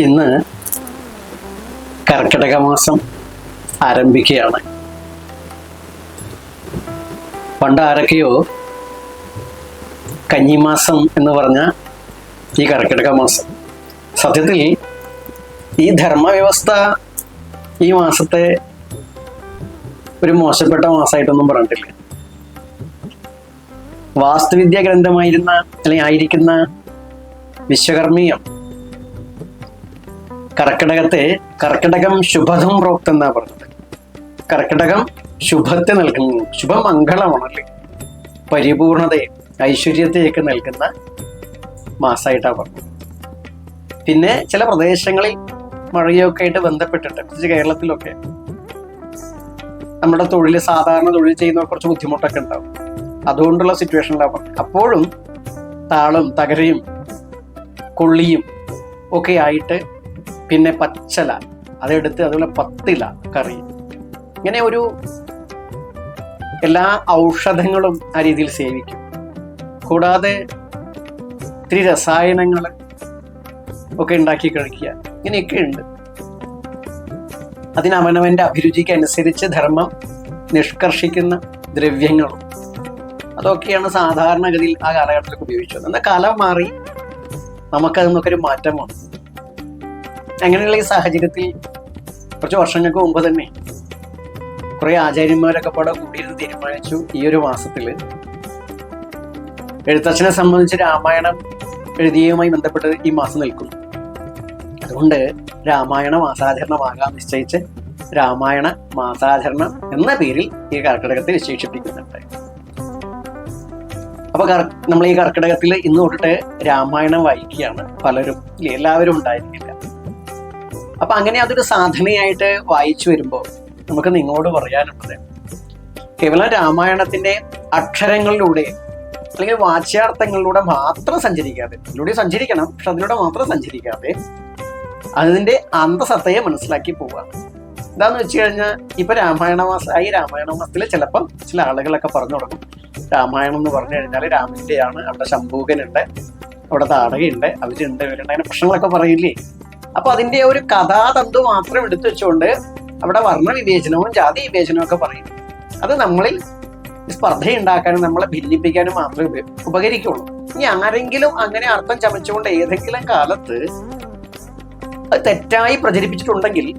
ഇന്ന് കർക്കിടക മാസം ആരംഭിക്കുകയാണ്. പണ്ട് ആരൊക്കെയോ കഞ്ഞിമാസം എന്ന് പറഞ്ഞ ഈ കർക്കിടക മാസം. സത്യത്തിൽ ഈ ധർമ്മവ്യവസ്ഥ ഈ മാസത്തെ ഒരു മോശപ്പെട്ട മാസമായിട്ടൊന്നും പറഞ്ഞിട്ടില്ല. വാസ്തുവിദ്യ ഗ്രന്ഥമായിരുന്ന അല്ലെങ്കിൽ ആയിരിക്കുന്ന വിശ്വകർമ്മീയം കർക്കിടകത്തെ കർക്കിടകം ശുഭതം പ്രോക്തം എന്നാ പറഞ്ഞത്. കർക്കിടകം ശുഭത്തെ നൽകുന്നു. ശുഭമംഗളമാണല്ലേ പരിപൂർണതയെ ഐശ്വര്യത്തെയൊക്കെ നൽകുന്ന മാസമായിട്ടാണ് പറഞ്ഞത്. പിന്നെ ചില പ്രദേശങ്ങളിൽ മഴയൊക്കെ ആയിട്ട് ബന്ധപ്പെട്ടിട്ട് പ്രത്യേകിച്ച് കേരളത്തിലൊക്കെ നമ്മുടെ തൊഴിൽ സാധാരണ തൊഴിൽ ചെയ്യുന്ന കുറച്ച് ബുദ്ധിമുട്ടൊക്കെ ഉണ്ടാവും. അതുകൊണ്ടുള്ള സിറ്റുവേഷനിലാണ് അപ്പോഴും താളും തകരയും കൊള്ളിയും ഒക്കെ ആയിട്ട് പിന്നെ പച്ചല അതെടുത്ത് അതുപോലെ പത്തില കറി. ഇങ്ങനെ ഒരു എല്ലാ ഔഷധങ്ങളും ആ രീതിയിൽ സേവിക്കും. കൂടാതെ ഇത്തിരി രസായനങ്ങൾ ഒക്കെ ഉണ്ടാക്കി കഴിക്കുക. ഇങ്ങനെയൊക്കെ ഉണ്ട്. അതിനവനവന്റെ അഭിരുചിക്ക് അനുസരിച്ച് ധർമ്മം നിഷ്കർഷിക്കുന്ന ദ്രവ്യങ്ങളും അതൊക്കെയാണ് സാധാരണഗതിയിൽ ആ കാലഘട്ടത്തിൽ ഉപയോഗിച്ചത്. എന്നാൽ കാലം മാറി നമുക്കതിൽ നിന്നൊക്കെ ഒരു മാറ്റം വന്നു. അങ്ങനെയുള്ള ഈ സാഹചര്യത്തിൽ കുറച്ച് വർഷങ്ങൾക്ക് മുമ്പ് തന്നെ കുറെ ആചാര്യന്മാരൊക്കെ പാടെ കൂടിയിരുന്ന് തീരുമാനിച്ചു ഈ ഒരു മാസത്തിൽ എഴുത്തച്ഛനെ സംബന്ധിച്ച് രാമായണം എഴുതിയതുമായി ബന്ധപ്പെട്ട് ഈ മാസം നിൽക്കുന്നു അതുകൊണ്ട് രാമായണ മാസാചരണമാകാൻ നിശ്ചയിച്ച് രാമായണ മാസാചരണം എന്ന പേരിൽ ഈ കർക്കിടകത്തെ വിശേഷിപ്പിക്കുന്നുണ്ട്. അപ്പൊ നമ്മൾ ഈ കർക്കിടകത്തിൽ ഇന്ന് തൊട്ടിട്ട് രാമായണം വായിക്കുകയാണ് പലരും. എല്ലാവരും ഉണ്ടായിരിക്കില്ല. അപ്പൊ അങ്ങനെ അതൊരു സാധനയായിട്ട് വായിച്ചു വരുമ്പോൾ നമുക്ക് നിങ്ങളോട് പറയാനുള്ളത് കേവലം രാമായണത്തിന്റെ അക്ഷരങ്ങളിലൂടെ അല്ലെങ്കിൽ വാച്യാർത്ഥങ്ങളിലൂടെ മാത്രം സഞ്ചരിക്കാതെ അതിലൂടെ സഞ്ചരിക്കണം പക്ഷെ അതിലൂടെ മാത്രം സഞ്ചരിക്കാതെ അതിന്റെ അന്തസത്തയെ മനസ്സിലാക്കി പോവുക. എന്താന്ന് വെച്ച് കഴിഞ്ഞാൽ ഇപ്പൊ രാമായണ മാസമായി രാമായണ മാസത്തിൽ ചിലപ്പം ചില ആളുകളൊക്കെ പറഞ്ഞു തുടങ്ങും. രാമായണം എന്ന് പറഞ്ഞു കഴിഞ്ഞാൽ രാമന്റെയാണ് അവിടെ ശംഭൂകനുണ്ട് അവിടെ താടകയുണ്ട് അവരുണ്ട് ഇവരുണ്ട് അങ്ങനെ പ്രശ്നങ്ങളൊക്കെ പറയില്ലേ? അപ്പൊ അതിന്റെ ഒരു കഥാതന്തു മാത്രം എടുത്തു വെച്ചുകൊണ്ട് അവിടെ വർണ വിവേചനവും ജാതി വിവേചനവും ഒക്കെ പറയും. അത് നമ്മളിൽ സ്പർദ്ധയുണ്ടാക്കാനും നമ്മളെ ഭിന്നിപ്പിക്കാനും മാത്രമേ ഉപ- ഉപകരിക്കുള്ളൂ. ഇനി ആരെങ്കിലും അങ്ങനെ അർത്ഥം ചമച്ചുകൊണ്ട് ഏതെങ്കിലും കാലത്ത് അത് തെറ്റായി പ്രചരിപ്പിച്ചിട്ടുണ്ടെങ്കിൽ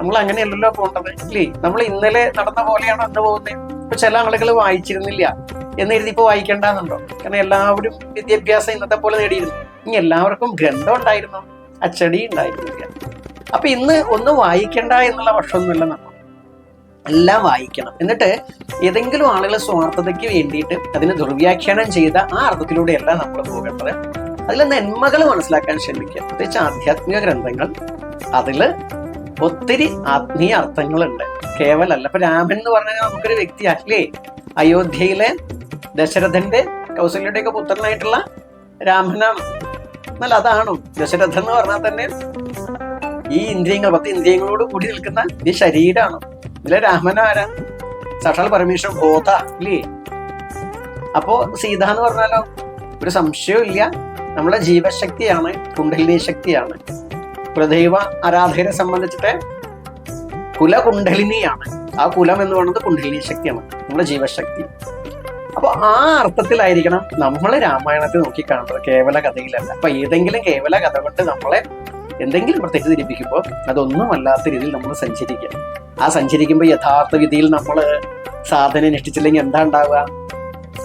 നമ്മൾ അങ്ങനെയല്ലല്ലോ പോകേണ്ടത്. ഇല്ലേ? നമ്മൾ ഇന്നലെ നടന്ന പോലെയാണ് അന്ന് പോകുന്നത് ഇപ്പൊ ചില ആളുകൾ വായിച്ചിരുന്നില്ല. എന്ന് എഴുതി ഇപ്പൊ വായിക്കേണ്ടെന്നുണ്ടോ കാരണം എല്ലാവരും വിദ്യാഭ്യാസം ഇന്നത്തെ പോലെ നേടിയിരുന്നു. ഇനി എല്ലാവർക്കും ഗ്രന്ഥം ഉണ്ടായിരുന്നു. അച്ചടി ഉണ്ടായിരുന്നില്ല അപ്പൊ ഇന്ന് ഒന്ന് വായിക്കണ്ട എന്നുള്ള വർഷമൊന്നുമില്ല നമ്മൾ എല്ലാം വായിക്കണം. എന്നിട്ട് ഏതെങ്കിലും ആളുകളെ സ്വാർത്ഥതയ്ക്ക് വേണ്ടിയിട്ട് അതിനെ ദുർവ്യാഖ്യാനം ചെയ്ത ആ അർത്ഥത്തിലൂടെയല്ല നമ്മൾ പോകേണ്ടത്. അതിൽ നന്മകൾ മനസ്സിലാക്കാൻ ശ്രമിക്കുക. പ്രത്യേകിച്ച് ആധ്യാത്മിക ഗ്രന്ഥങ്ങൾ അതിൽ ഒത്തിരി ആത്മീയ അർത്ഥങ്ങളുണ്ട്. കേവലല്ല. ഇപ്പൊ രാമൻ എന്ന് പറഞ്ഞാൽ നമുക്കൊരു വ്യക്തി അല്ലേ? അയോധ്യയിലെ ദശരഥന്റെ കൗസല്യയുടെ പുത്രനായിട്ടുള്ള രാമനാണ് എന്നാൽ അതാണ് ദശരഥൻ എന്ന് പറഞ്ഞാൽ തന്നെ ഈ ഇന്ദ്രിയങ്ങൾ പത്ത് ഇന്ദ്രിയങ്ങളോട് കൂടി നിൽക്കുന്ന ഈ ശരീരമാണ് ഇതിലെ രാമൻ ആരാ? സാക്ഷാൽ പരമേശ്വരൻ ബോധ ഇല്ലേ? അപ്പോ സീത എന്ന് പറഞ്ഞാലോ ഒരു സംശയവും ഇല്ല. നമ്മളെ ജീവശക്തിയാണ് കുണ്ടലിനി ശക്തിയാണ്. പ്രദൈവ ആരാധകരെ സംബന്ധിച്ചിട്ട് കുലകുണ്ടലിനിയാണ് ആ കുലം എന്ന് പറയുന്നത് കുണ്ടലിനി ശക്തിയാണ് നമ്മുടെ ജീവശക്തി. അപ്പൊ ആ അർത്ഥത്തിലായിരിക്കണം നമ്മൾ രാമായണത്തെ നോക്കി കാണുന്നത് കേവല കഥയിലല്ല. അപ്പൊ ഏതെങ്കിലും കേവല കഥ കൊണ്ട് നമ്മളെ എന്തെങ്കിലും തെറ്റിദ്ധരിപ്പിക്കുമ്പോൾ ധരിപ്പിക്കുമ്പോൾ അതൊന്നും അല്ലാത്ത രീതിയിൽ നമ്മൾ സഞ്ചരിക്കുക. ആ സഞ്ചരിക്കുമ്പോൾ യഥാർത്ഥ വിധിയിൽ നമ്മൾ സാധനം അനുഷ്ഠിച്ചില്ലെങ്കിൽ എന്താ ഉണ്ടാവുക?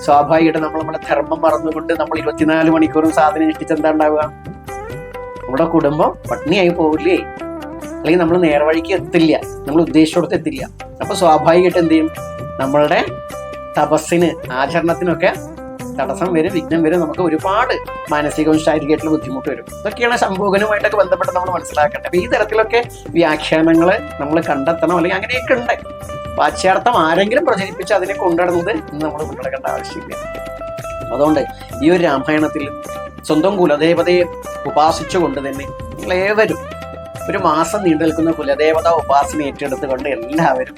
സ്വാഭാവികമായിട്ട് നമ്മൾ നമ്മുടെ ധർമ്മം മറന്നുകൊണ്ട് നമ്മൾ ഇരുപത്തിനാല് മണിക്കൂറും സാധനം അനുഷ്ഠിച്ച് എന്താ ഉണ്ടാവുക? നമ്മുടെ കുടുംബം പട്ടിണിയായി പോവില്ലേ? അല്ലെങ്കിൽ നമ്മൾ നേർവഴിക്ക് എത്തില്ല. നമ്മൾ ഉദ്ദേശിച്ചിടത്ത് എത്തില്ല. അപ്പൊ സ്വാഭാവികമായിട്ട് എന്ത് ചെയ്യും? നമ്മളുടെ തപസ്സിന് ആചരണത്തിനൊക്കെ തടസ്സം വരും വിഘ്നം വരും. നമുക്ക് ഒരുപാട് മാനസികവും ശാരീരികമായിട്ടുള്ള ബുദ്ധിമുട്ട് വരും. ഇതൊക്കെയാണ് സംഭോഗനുമായിട്ടൊക്കെ ബന്ധപ്പെട്ട് നമ്മൾ മനസ്സിലാക്കേണ്ടത്. അപ്പൊ ഈ തരത്തിലൊക്കെ വ്യാഖ്യാനങ്ങൾ നമ്മൾ കണ്ടെത്തണം അല്ലെങ്കിൽ അങ്ങനെയൊക്കെ ഉണ്ട്. വാച്യാർത്ഥം ആരെങ്കിലും പ്രചരിപ്പിച്ച് അതിനെ കൊണ്ടുവരുന്നത് ഇന്ന് നമ്മൾ കൊണ്ടുനടക്കേണ്ട ആവശ്യമില്ല. അതുകൊണ്ട് ഈ ഒരു രാമായണത്തിൽ സ്വന്തം കുലദേവതയെ ഉപാസിച്ചുകൊണ്ട് തന്നെ നിങ്ങളേവരും ഒരു മാസം നീണ്ടു നിൽക്കുന്ന കുലദേവത ഉപാസന ഏറ്റെടുത്തുകൊണ്ട് എല്ലാവരും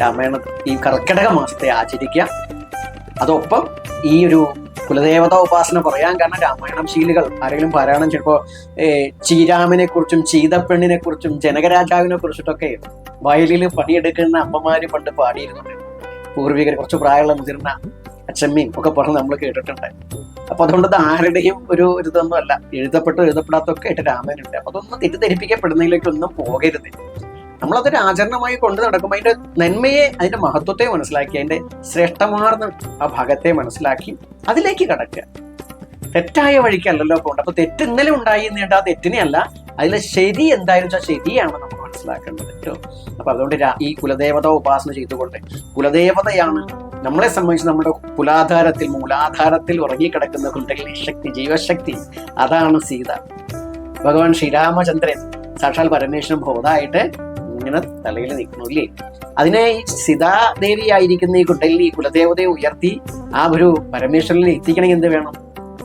രാമായണ ഈ കർക്കിടക മാസത്തെ ആചരിക്കുക. അതൊപ്പം ഈ ഒരു കുലദേവത ഉപാസന പറയാൻ കാരണം രാമായണം ശീലുകൾ. ആരെങ്കിലും പാരായണം ചിലപ്പോ ഏ, ചീരാമിനെ കുറിച്ചും ചീതപ്പെണ്ണിനെ കുറിച്ചും ജനകരാജാവിനെ കുറിച്ചിട്ടൊക്കെ വയലിൽ പണിയെടുക്കുന്ന അമ്മമാര് പണ്ട് പാടിയിരുന്നുണ്ട് പൂർവികർ കുറച്ച് പ്രായമുള്ള മുതിർന്ന അച്ഛമ്മയും ഒക്കെ പറഞ്ഞ് നമ്മൾ കേട്ടിട്ടുണ്ട്. അപ്പൊ അതുകൊണ്ട് അത് ആരുടെയും ഒരു ഇതൊന്നും അല്ല എഴുതപ്പെട്ടോ എഴുതപ്പെടാത്തൊക്കെ ആയിട്ട് രാമനുണ്ട് അപ്പൊ അതൊന്നും തെറ്റിദ്ധരിപ്പിക്കപ്പെടുന്നതിലേക്കൊന്നും പോകരുത്. നമ്മളതൊരു ആചരണമായി കൊണ്ട് നടക്കുമ്പോൾ അതിന്റെ നന്മയെ അതിന്റെ മഹത്വത്തെ മനസ്സിലാക്കി അതിന്റെ ശ്രേഷ്ഠമാർന്ന ആ ഭാഗത്തെ മനസ്സിലാക്കി അതിലേക്ക് കടക്കുക. തെറ്റായ വഴിക്കല്ലല്ലോ പോകേണ്ടത്. അപ്പൊ തെറ്റ് ഇന്നലെ ഉണ്ടായി എന്നിട്ട് ആ തെറ്റിനെ അല്ല അതിലെ ശരി എന്തായാലും വെച്ചാൽ ശരിയാണ് നമ്മൾ മനസ്സിലാക്കേണ്ടത് കേട്ടോ അപ്പൊ അതുകൊണ്ട് ഈ കുലദേവത ഉപാസന ചെയ്തുകൊണ്ട് കുലദേവതയാണ് നമ്മളെ സംബന്ധിച്ച് നമ്മുടെ കുലാധാരത്തിൽ മൂലാധാരത്തിൽ ഉറങ്ങിക്കിടക്കുന്ന കുണ്ടലിനി ശക്തി ജീവശക്തി അതാണ് സീത. ഭഗവാൻ ശ്രീരാമചന്ദ്രൻ സാക്ഷാൽ പരമേശ്വരൻ ബോധായിട്ട് ഇങ്ങനെ തലയിൽ നിൽക്കുന്നു ഇല്ലേ? അതിനെ ഈ സീതാദേവി ആയിരിക്കുന്ന ഈ കുണ്ടലിനി കുലദേവതയെ ഉയർത്തി ആ ഒരു പരമേശ്വരനിൽ എത്തിക്കണമെങ്കിൽ എന്ത് വേണം?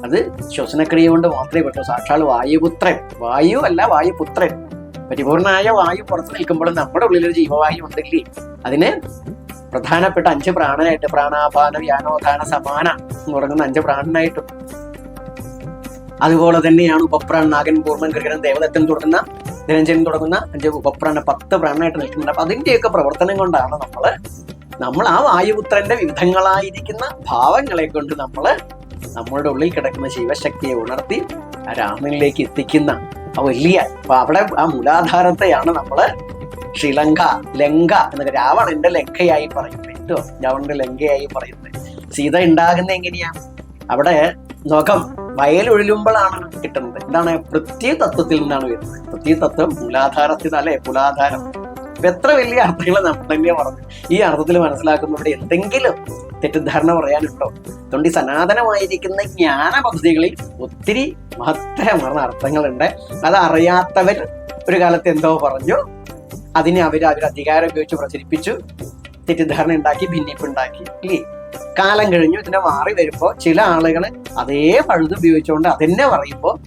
അത് ശ്വസനക്രിയ കൊണ്ട് മാത്രമേ പറ്റൂ. സാക്ഷാൽ വായുപുത്രൻ. വായു അല്ല വായുപുത്രൻ. പരിപൂർണമായ വായു പുറത്ത് നിൽക്കുമ്പോൾ നമ്മുടെ ഉള്ളിലൊരു ജീവവായു ഉണ്ടെങ്കിൽ അതിന് പ്രധാനപ്പെട്ട അഞ്ച് പ്രാണനായിട്ട് പ്രാണാപാന വ്യാനോധാന സമാന എന്ന് പറയുന്ന അഞ്ച് പ്രാണനായിട്ടും. അതുപോലെ തന്നെയാണ് ഉപപ്രാൺ നാഗൻ പൂർണൻ കൃഗനം ദേവദത്തൻ തുടങ്ങുന്ന നിരഞ്ജൻ തുടങ്ങുന്ന അഞ്ച് ഉപപ്രാണ പത്ത് പ്രാണനായിട്ട് നിൽക്കുന്നുണ്ട്. അപ്പൊ അതിന്റെയൊക്കെ പ്രവർത്തനം കൊണ്ടാണ് നമ്മൾ നമ്മൾ ആ വായുപുത്രന്റെ വിവിധങ്ങളായിരിക്കുന്ന ഭാവങ്ങളെ കൊണ്ട് നമ്മൾ നമ്മളുടെ ഉള്ളിൽ കിടക്കുന്ന ശിവശക്തിയെ ഉണർത്തി രാമനിലേക്ക് എത്തിക്കുന്ന ആ വലിയ അപ്പൊ അവിടെ ആ മൂലാധാരത്തെയാണ് നമ്മൾ ശ്രീലങ്ക ലങ്ക എന്നൊക്കെ രാവണന്റെ ലങ്കയായി പറയുന്നത്. കേട്ടോ? രാവണന്റെ ലങ്കയായി പറയുന്നത്. സീത ഉണ്ടാകുന്ന എങ്ങനെയാ? അവിടെ നോക്കം. വയലൊഴിലുമ്പോഴാണ് കിട്ടുന്നത്. എന്താണ് പ്രത്യേക തത്വത്തിൽ നിന്നാണ് വരുന്നത്. പ്രത്യേക തത്വം മൂലാധാരത്തിൽ അല്ലെ കുലാധാരം ഇപ്പൊ എത്ര വലിയ അർത്ഥങ്ങൾ നമ്മൾ തന്നെ പറഞ്ഞു. ഈ അർത്ഥത്തിൽ മനസ്സിലാക്കുന്നവിടെ എന്തെങ്കിലും തെറ്റിദ്ധാരണ പറയാനുണ്ടോ? അതുകൊണ്ട് ഈ സനാതനമായിരിക്കുന്ന ജ്ഞാന പദ്ധതികളിൽ ഒത്തിരി മഹത്തരമാർന്ന അർത്ഥങ്ങളുണ്ട്. അത് അറിയാത്തവർ ഒരു കാലത്ത് എന്തോ പറഞ്ഞു. അതിനെ അവർ അവർ അധികാരം ഉപയോഗിച്ച് പ്രചരിപ്പിച്ചു. തെറ്റിദ്ധാരണ ഉണ്ടാക്കി ഭിന്നിപ്പ് ഉണ്ടാക്കി ഇല്ലേ? കാലം കഴിഞ്ഞു ഇതിനെ മാറി വരുമ്പോൾ ചില ആളുകൾ അതേ പഴുത് ഉപയോഗിച്ചുകൊണ്ട് അതെന്നെ പറയുമ്പോൾ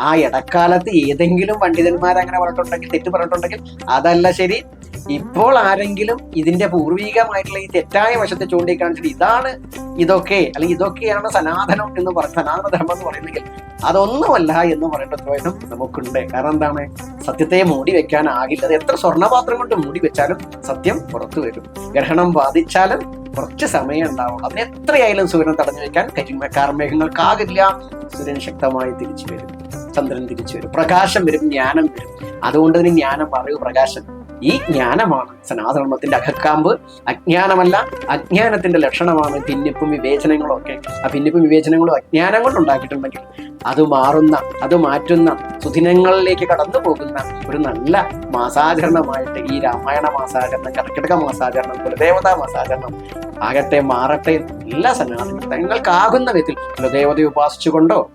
ആ ഇടക്കാലത്ത് ഏതെങ്കിലും പണ്ഡിതന്മാർ അങ്ങനെ പറഞ്ഞിട്ടുണ്ടെങ്കിൽ തെറ്റ് പറഞ്ഞിട്ടുണ്ടെങ്കിൽ അതല്ല ശരി. ഇപ്പോൾ ആരെങ്കിലും ഇതിന്റെ പൂർവികമായിട്ടുള്ള ഈ തെറ്റായ വശത്തെ ചൂണ്ടിക്കാണിച്ചിട്ട് ഇതാണ് ഇതൊക്കെ അല്ലെങ്കിൽ ഇതൊക്കെയാണ് സനാതനം എന്ന് പറ സനാതനധർമ്മം എന്ന് പറയുന്നെങ്കിൽ അതൊന്നുമല്ല എന്ന് പറയേണ്ട ഉത്തരവാദിത്വം നമുക്കുണ്ട്. കാരണം എന്താണ്? സത്യത്തെ മൂടി വെക്കാനാകില്ല അത് എത്ര സ്വർണപാത്രം കൊണ്ട് മൂടി വെച്ചാലും സത്യം പുറത്തു വരും. ഗ്രഹണം ബാധിച്ചാലും കുറച്ച് സമയം ഉണ്ടാവുള്ളൂ അതിന് എത്രയായാലും സൂര്യൻ തടഞ്ഞു വെക്കാൻ കരിമ കാർമേഘങ്ങൾക്കാകില്ല. സൂര്യൻ ശക്തമായി തിരിച്ചു വരും. ചന്ദ്രൻ തിരിച്ചു വരും. പ്രകാശം വരും ജ്ഞാനം വരും. അതുകൊണ്ട് തന്നെ ജ്ഞാനം അറിവ് പ്രകാശം. ഈ ജ്ഞാനമാണ്. സനാതനത്തിന്റെ അകക്കാമ്പ് അജ്ഞാനമല്ല അജ്ഞാനത്തിന്റെ ലക്ഷണമാണ് ഭിന്നിപ്പും വിവേചനങ്ങളും ഒക്കെ. ആ ഭിന്നിപ്പും വിവേചനങ്ങളും അജ്ഞാനം കൊണ്ട് ഉണ്ടാക്കിയിട്ടുണ്ടെങ്കിൽ അത് മാറുന്ന അത് മാറ്റുന്ന സുദിനങ്ങളിലേക്ക് കടന്നു പോകുന്ന ഒരു നല്ല മാസാചരണമായിട്ട് ഈ രാമായണ മാസാചരണം കർക്കിടക മാസാചരണം കുലദേവതാ മാസാചരണം ആകട്ടെ മാറട്ടെ എല്ലാ സനാതനങ്ങൾക്കാകുന്ന വിധത്തിൽ കുലദേവതയെ ഉപാസിച്ചുകൊണ്ടോ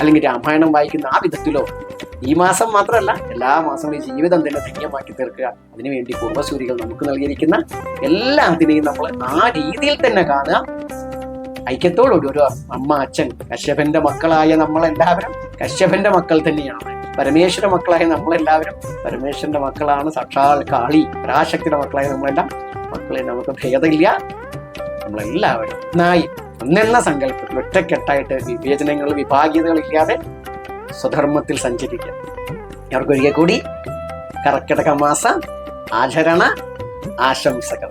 അല്ലെങ്കിൽ രാമായണം വായിക്കുന്ന ആ വിധത്തിലോ ഈ മാസം മാത്രമല്ല എല്ലാ മാസങ്ങളും ജീവിതം തന്നെ ധന്യമാക്കി തീർക്കുക. അതിനുവേണ്ടി കുടുംബസൂരികൾ നമുക്ക് നൽകിയിരിക്കുന്ന എല്ലാത്തിനെയും നമ്മൾ ആ രീതിയിൽ തന്നെ കാണുക. ഐക്യത്തോടുകൂടി ഒരു അമ്മ അച്ഛൻ കശ്യപന്റെ മക്കളായ നമ്മൾ എല്ലാവരും കശ്യപന്റെ മക്കൾ തന്നെയാണ്. പരമേശ്വര മക്കളായ നമ്മളെല്ലാവരും പരമേശ്വരന്റെ മക്കളാണ്. സാക്ഷാൽ കാളി പരാശക്തിയുടെ മക്കളായ നമ്മളെല്ലാം മക്കളെ നമുക്ക് ഭേദമില്ല. നമ്മളെല്ലാവരും നന്നായി ഒന്നെന്ന സങ്കല്പത്തിൽ ഒറ്റക്കെട്ടായിട്ട് വിവേചനങ്ങൾ വിഭാഗീയതകൾ ഇല്ലാതെ സ്വധർമ്മത്തിൽ സഞ്ചരിക്കുക. അവർക്കൊരിക്കൽ കൂടി കർക്കിടക മാസ ആചരണ ആശംസകൾ.